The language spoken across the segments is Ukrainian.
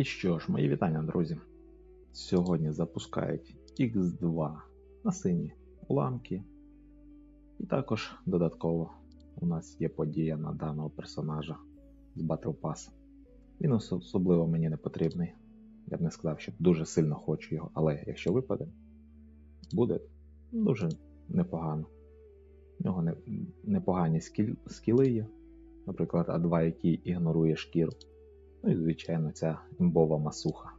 І що ж, мої вітання, друзі. Сьогодні запускають X2 на сині уламки. І також додатково у нас є подія на даного персонажа з Battle Pass. Він особливо мені не потрібний. Я б не сказав, що дуже сильно хочу його, але якщо випаде, буде дуже непогано. У нього непогані скіли є. Наприклад, А2, який ігнорує шкіру. Ну і, звичайно, ця імбова масуха.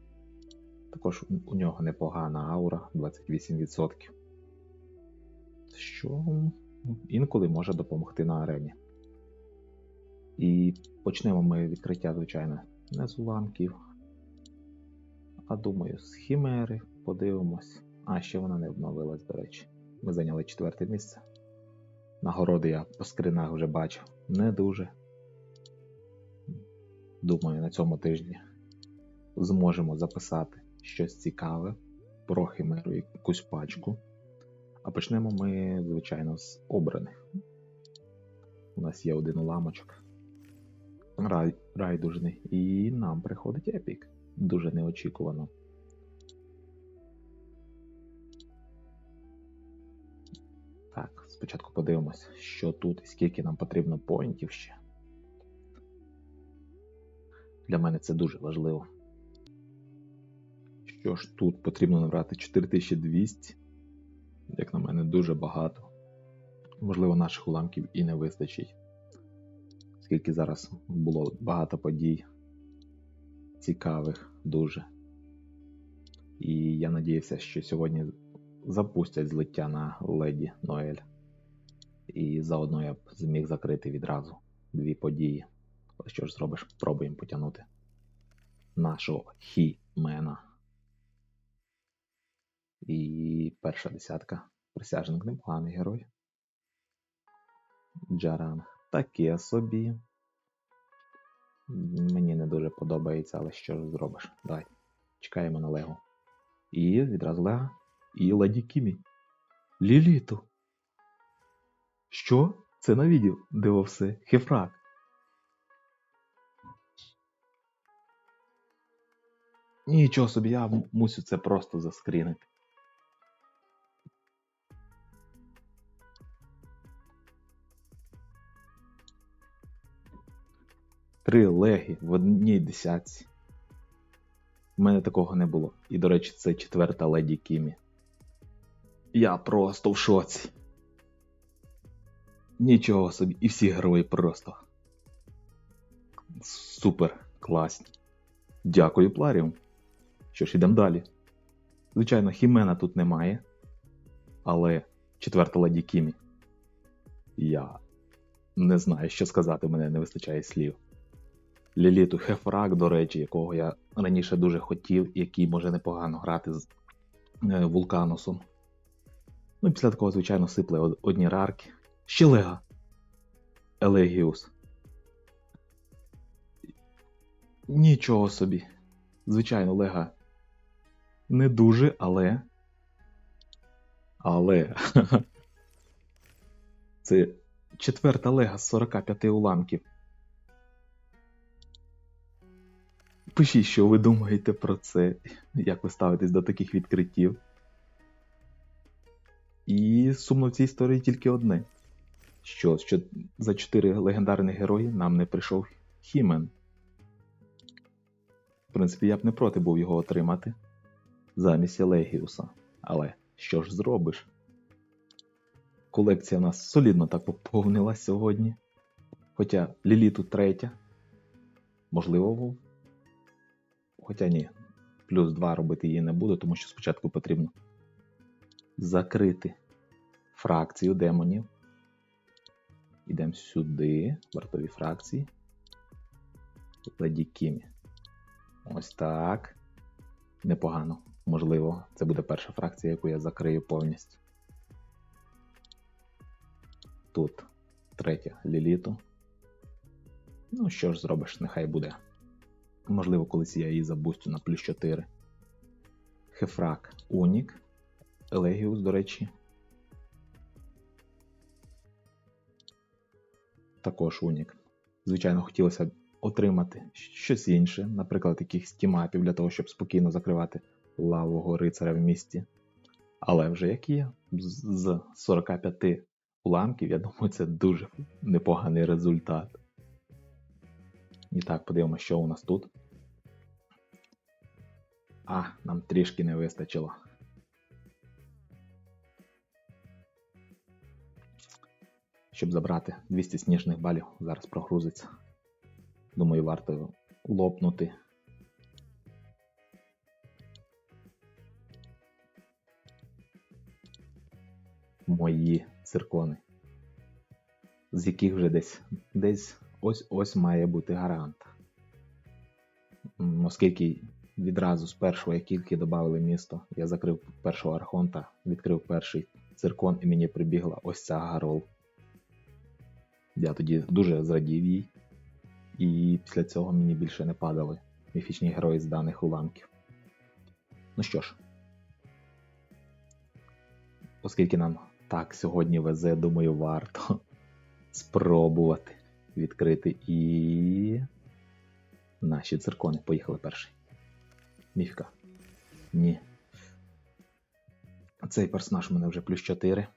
Також у- нього непогана аура 28%. Що інколи може допомогти на арені. І почнемо ми відкриття, звичайно, не з уламків. А думаю, з хімери подивимось. А, ще вона не обновилась, до речі. Ми зайняли четверте місце. Нагороди я по скринах вже бачив. Не дуже. Думаю, на цьому тижні зможемо записати щось цікаве про химеру якусь пачку. А почнемо ми, звичайно, з обраних. У нас є один уламочок. Рай, райдужний. І нам приходить епік. Дуже неочікувано. Так, спочатку подивимось, що тут і скільки нам потрібно поінтів ще. Для мене це дуже важливо. Що ж тут потрібно набрати 4200, як на мене, дуже багато. Можливо, наших уламків і не вистачить. Оскільки зараз було багато подій цікавих дуже. І я надіявся, що сьогодні запустять злиття на леді Ноель. І заодно я б зміг закрити відразу дві події. Але що ж зробиш? Пробуємо потягнути нашого хімена. І перша десятка. Присяжник непоганий герой. Джаран таке собі. Мені не дуже подобається, але що ж зробиш? Давай. Чекаємо на Лего. І відразу Лего. І Леді Кімі. Ліліту. Що? Це на відео, все. Хефрак. Нічого собі, я мусю це просто заскрінити. Три леги в одній десятці. У мене такого не було. І, до речі, це четверта леді Кімі. Я просто в шоці. Нічого собі, і всі герої просто. Супер класні. Дякую, Пларіум. Що ж, ідемо далі. Звичайно, Хімена тут немає. Але четверта леді Кімі. Я не знаю, що сказати, мене не вистачає слів. Ліліту Хефрак, до речі, якого я раніше дуже хотів, який може непогано грати з е, Вулканусом. Ну і після такого, звичайно, сипли од- одні рарки. Ще Лега. Елегіус. Нічого собі. Звичайно, Лега не дуже, але. Але. Це четверта лега з 45 уламків. Пишіть, що ви думаєте про це, як ви ставитесь до таких відкриттів. І сумно в цій історії тільки одне: що, що за чотири легендарних герої нам не прийшов Хімен. В принципі, я б не проти був його отримати замість Елегіуса. Але що ж зробиш? Колекція нас солідно так поповнилась сьогодні. Хоча Ліліту третя. Можливо, в- Хоча ні, плюс 2 робити її не буду, тому що спочатку потрібно закрити фракцію демонів. Йдемо сюди, вартові фракції. Леді Кімі. Ось так. Непогано. Можливо, це буде перша фракція, яку я закрию повністю. Тут третя Ліліту. Ну, що ж зробиш, нехай буде. Можливо, колись я її забустю на плюс 4. Хефрак Унік. Елегіус, до речі. Також Унік. Звичайно, хотілося б отримати щось інше, наприклад, якихось тімапів для того, щоб спокійно закривати лавового рицаря в місті. Але вже як є, з 45 уламків, я думаю, це дуже непоганий результат. І так, подивимося, що у нас тут. А, нам трішки не вистачило. Щоб забрати 200 сніжних балів, зараз прогрузиться. Думаю, варто лопнути. Мої циркони. З яких вже десь десь ось ось має бути гарант. Оскільки відразу з першого, як тільки додали місто, я закрив першого архонта, відкрив перший циркон і мені прибігла ось ця гарол. Я тоді дуже зрадів їй. І після цього мені більше не падали міфічні герої з даних уламків. Ну що ж, оскільки нам так сьогодні везе, думаю, варто спробувати відкрити і. Наші циркони. Поїхали перший. Міфіка. Ні. Цей персонаж у мене вже плюс 4.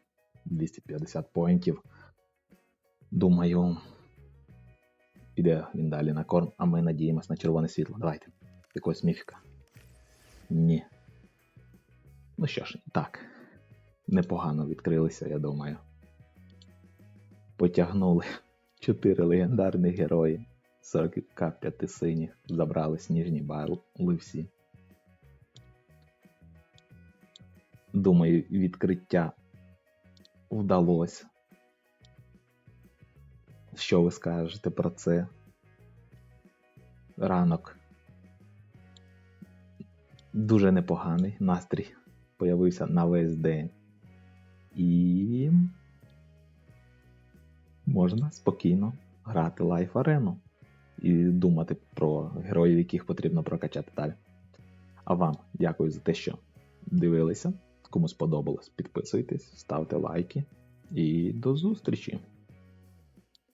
250 поінтів. Думаю, піде він далі на корм, а ми надіємось на червоне світло. Давайте. Якогось міфіка. Ні. Ну що ж, так. Непогано відкрилися, я думаю. Потягнули 4 легендарних герої. 45 синіх. Забрали сніжні байли всі. Думаю, відкриття вдалося. Що ви скажете про це? Ранок. Дуже непоганий настрій появився на весь день. І можна спокійно грати лайф арену і думати про героїв, яких потрібно прокачати далі. А вам дякую за те, що дивилися. Кому сподобалось, підписуйтесь, ставте лайки і до зустрічі!